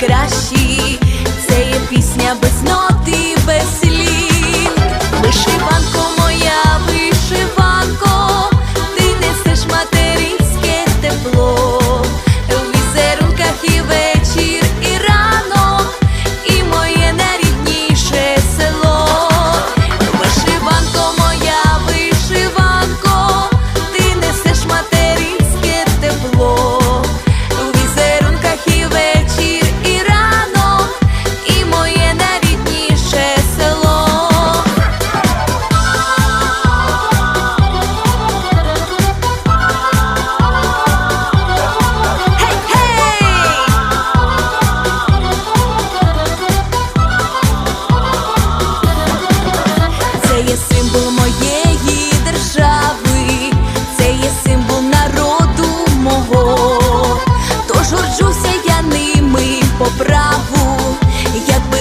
найкращі. Це є пісня без без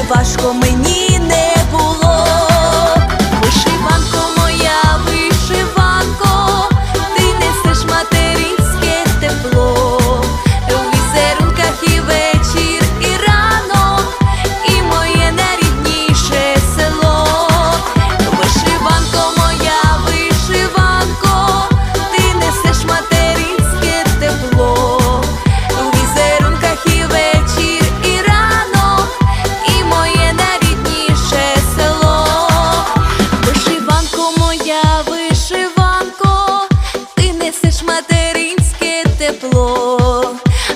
важко мені.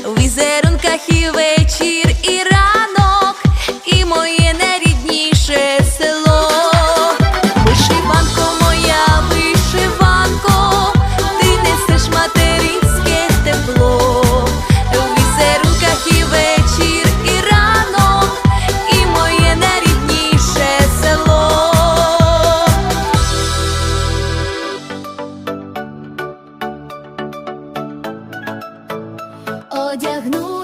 у візерунках і вечір. одягну.